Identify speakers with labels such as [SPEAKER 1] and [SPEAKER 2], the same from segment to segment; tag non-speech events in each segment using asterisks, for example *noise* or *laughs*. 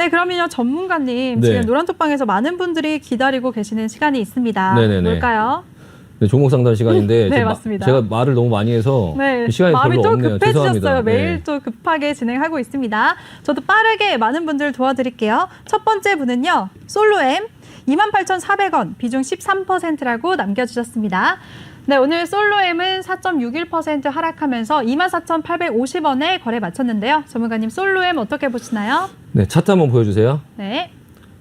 [SPEAKER 1] 네, 그러면요 전문가님
[SPEAKER 2] 네.
[SPEAKER 1] 지금 노란톡방에서 많은 분들이 기다리고 계시는 시간이 있습니다.
[SPEAKER 2] 네네네.
[SPEAKER 1] 뭘까요?
[SPEAKER 2] 네, 종목 상담 시간인데 *laughs*
[SPEAKER 1] 네,
[SPEAKER 2] 제가 마-
[SPEAKER 1] 맞습니다.
[SPEAKER 2] 제가 말을 너무 많이 해서
[SPEAKER 1] 네,
[SPEAKER 2] 그 시간이
[SPEAKER 1] 마음이
[SPEAKER 2] 별로
[SPEAKER 1] 또
[SPEAKER 2] 없네요.
[SPEAKER 1] 급해지셨어요.
[SPEAKER 2] 죄송합니다.
[SPEAKER 1] 매일
[SPEAKER 2] 네.
[SPEAKER 1] 또 급하게 진행하고 있습니다. 저도 빠르게 많은 분들 도와드릴게요. 첫 번째 분은요. 솔로엠 28,400원, 비중 13%라고 남겨주셨습니다. 네, 오늘 솔로엠은 4.61% 하락하면서 24,850원에 거래 마쳤는데요. 전문가님 솔로엠 어떻게 보시나요?
[SPEAKER 2] 네, 차트 한번 보여주세요.
[SPEAKER 1] 네,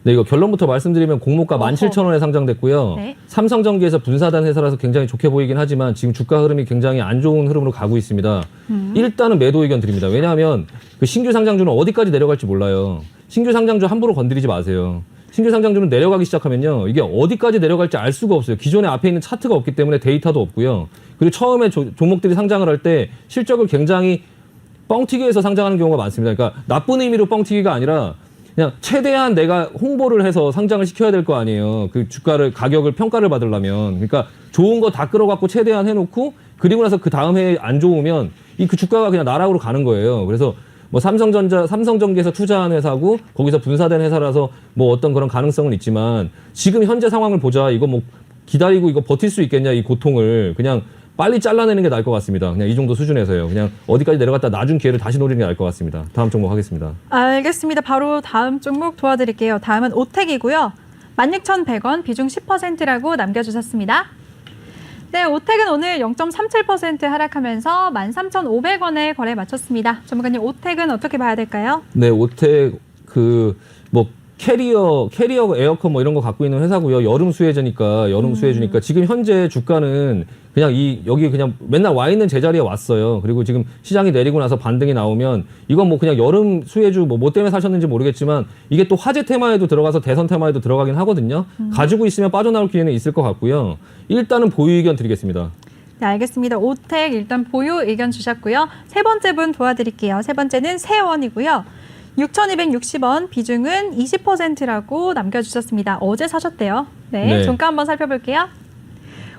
[SPEAKER 2] 네, 이거 결론부터 말씀드리면 공모가
[SPEAKER 1] 어허.
[SPEAKER 2] 17,000원에 상장됐고요.
[SPEAKER 1] 네.
[SPEAKER 2] 삼성전기에서 분사된 회사라서 굉장히 좋게 보이긴 하지만 지금 주가 흐름이 굉장히 안 좋은 흐름으로 가고 있습니다.
[SPEAKER 1] 음.
[SPEAKER 2] 일단은 매도 의견 드립니다. 왜냐하면 그 신규 상장주는 어디까지 내려갈지 몰라요. 신규 상장주 함부로 건드리지 마세요. 신규 상장주는 내려가기 시작하면요. 이게 어디까지 내려갈지 알 수가 없어요. 기존에 앞에 있는 차트가 없기 때문에 데이터도 없고요. 그리고 처음에 조- 종목들이 상장을 할 때 실적을 굉장히 뻥튀기 해서 상장하는 경우가 많습니다. 그러니까 나쁜 의미로 뻥튀기가 아니라 그냥 최대한 내가 홍보를 해서 상장을 시켜야 될 거 아니에요. 그 주가를 가격을 평가를 받으려면 그러니까 좋은 거 다 끌어갖고 최대한 해놓고 그리고 나서 그 다음 해에 안 좋으면 이 그 주가가 그냥 나락으로 가는 거예요. 그래서 뭐 삼성전자, 삼성전기에서 투자한 회사고 거기서 분사된 회사라서 뭐 어떤 그런 가능성은 있지만 지금 현재 상황을 보자 이거 뭐 기다리고 이거 버틸 수 있겠냐 이 고통을 그냥 빨리 잘라내는 게 나을 것 같습니다. 그냥 이 정도 수준에서요. 그냥 어디까지 내려갔다 나중 기회를 다시 노리는 게 나을 것 같습니다. 다음 종목 하겠습니다.
[SPEAKER 1] 알겠습니다. 바로 다음 종목 도와드릴게요. 다음은 오텍이고요. 16,100원, 비중 10%라고 남겨주셨습니다. 네, 오텍은 오늘 0.37% 하락하면서 13,500원에 거래 마쳤습니다. 전문가님, 오텍은 어떻게 봐야 될까요?
[SPEAKER 2] 네, 오텍 그뭐 캐리어, 캐리어 에어컨 뭐 이런 거 갖고 있는 회사고요. 여름 수혜주니까 여름 수혜주니까 지금 현재 주가는 그냥 이 여기 그냥 맨날 와 있는 제자리에 왔어요. 그리고 지금 시장이 내리고 나서 반등이 나오면 이건 뭐 그냥 여름 수혜주 뭐, 뭐 때문에 사셨는지 모르겠지만 이게 또 화재 테마에도 들어가서 대선 테마에도 들어가긴 하거든요. 가지고 있으면 빠져나올 기회는 있을 것 같고요. 일단은 보유 의견 드리겠습니다.
[SPEAKER 1] 네, 알겠습니다. 오텍 일단 보유 의견 주셨고요. 세 번째 분 도와드릴게요. 세 번째는 세원이고요. 6,260원, 비중은 20%라고 남겨주셨습니다. 어제 사셨대요. 네,
[SPEAKER 2] 네.
[SPEAKER 1] 종가 한번 살펴볼게요.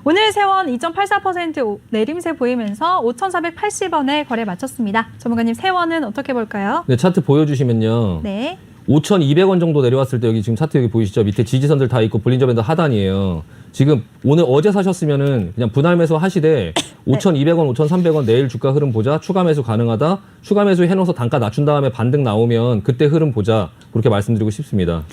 [SPEAKER 1] 오늘 세원 2.84% 오- 내림세 보이면서 5,480원에 거래 마쳤습니다. 전문가님 세원은 어떻게 볼까요?
[SPEAKER 2] 네, 차트 보여주시면요.
[SPEAKER 1] 네.
[SPEAKER 2] 5,200원 정도 내려왔을 때 여기 지금 차트 여기 보이시죠? 밑에 지지선들 다 있고 볼린저 밴드 하단이에요. 지금 오늘 어제 사셨으면은 그냥 분할 매수 하시되 5,200원, 5,300원 내일 주가 흐름 보자. 추가 매수 가능하다. 추가 매수 해놓어서 단가 낮춘 다음에 반등 나오면 그때 흐름 보자. 그렇게 말씀드리고 싶습니다.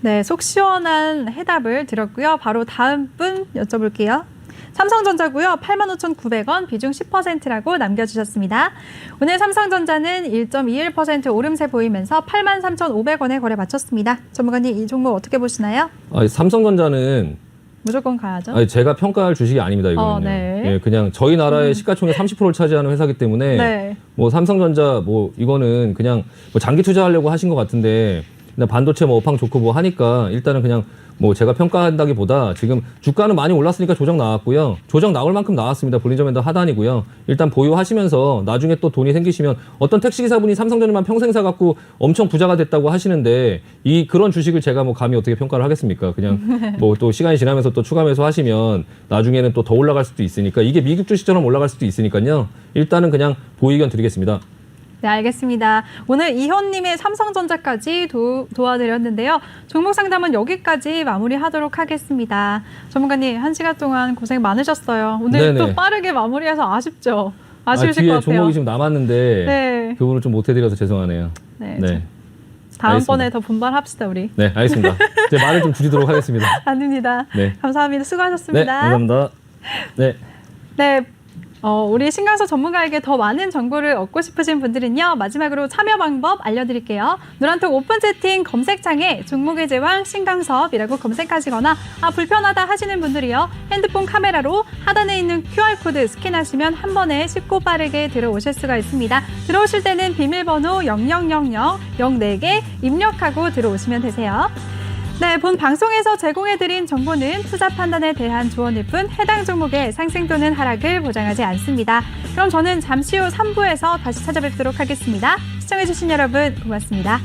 [SPEAKER 1] 네, 속 시원한 해답을 드렸고요. 바로 다음 분 여쭤볼게요. 삼성전자고요. 85,900원, 비중 10%라고 남겨주셨습니다. 오늘 삼성전자는 1.21% 오름세 보이면서 83,500원에 거래 마쳤습니다. 전문가님 이 종목 어떻게 보시나요?
[SPEAKER 2] 아, 삼성전자는
[SPEAKER 1] 무조건 가야죠.
[SPEAKER 2] 아니, 제가 평가할 주식이 아닙니다. 이거는요.
[SPEAKER 1] 어, 네.
[SPEAKER 2] 예, 그냥 저희 나라의 시가총액 30%를 차지하는 회사기 때문에
[SPEAKER 1] 네.
[SPEAKER 2] 뭐 삼성전자 뭐 이거는 그냥 뭐 장기 투자하려고 하신 것 같은데 그냥 반도체 뭐 업황 좋고 뭐 하니까 일단은 그냥 뭐 제가 평가한다기보다 지금 주가는 많이 올랐으니까 조정 나왔고요. 조정 나올 만큼 나왔습니다. 볼린저밴드 하단이고요. 일단 보유하시면서 나중에 또 돈이 생기시면 어떤 택시기사분이 삼성전자만 평생 사갖고 엄청 부자가 됐다고 하시는데 이 그런 주식을 제가 뭐 감히 어떻게 평가를 하겠습니까? 그냥 *laughs* 뭐 또 시간이 지나면서 또 추가 매수 하시면 나중에는 또 더 올라갈 수도 있으니까 이게 미국 주식처럼 올라갈 수도 있으니까요. 일단은 그냥 보유 의견 드리겠습니다.
[SPEAKER 1] 네, 알겠습니다. 오늘 이현님의 삼성전자까지 도, 도와드렸는데요. 종목 상담은 여기까지 마무리하도록 하겠습니다. 전문가님 한 시간 동안 고생 많으셨어요. 오늘
[SPEAKER 2] 네네.
[SPEAKER 1] 또 빠르게 마무리해서 아쉽죠.
[SPEAKER 2] 아,
[SPEAKER 1] 아쉬우실
[SPEAKER 2] 뒤에
[SPEAKER 1] 것 같아요.
[SPEAKER 2] 종목이 지금 남았는데
[SPEAKER 1] 네,
[SPEAKER 2] 그분을 좀 못해드려서 죄송하네요.
[SPEAKER 1] 네.
[SPEAKER 2] 네,
[SPEAKER 1] 다음번에. 더 분발합시다 우리.
[SPEAKER 2] 네, 알겠습니다. 제 말을 좀 줄이도록 하겠습니다. *laughs*
[SPEAKER 1] 아닙니다.
[SPEAKER 2] 네,
[SPEAKER 1] 감사합니다.
[SPEAKER 2] 네,
[SPEAKER 1] 수고하셨습니다.
[SPEAKER 2] 감사합니다. 네.
[SPEAKER 1] 네. 어, 우리 신강서 전문가에게 더 많은 정보를 얻고 싶으신 분들은요. 마지막으로 참여 방법 알려드릴게요. 노란톡 오픈 채팅 검색창에 종목의 제왕 신강섭이라고 검색하시거나 아 불편하다 하시는 분들이요. 핸드폰 카메라로 하단에 있는 QR코드 스캔하시면 한 번에 쉽고 빠르게 들어오실 수가 있습니다. 들어오실 때는 비밀번호 0000 04개 입력하고 들어오시면 되세요. 네, 본 방송에서 제공해드린 정보는 투자 판단에 대한 조언일 뿐 해당 종목의 상승 또는 하락을 보장하지 않습니다. 그럼 저는 잠시 후 3부에서 다시 찾아뵙도록 하겠습니다. 시청해주신 여러분 고맙습니다.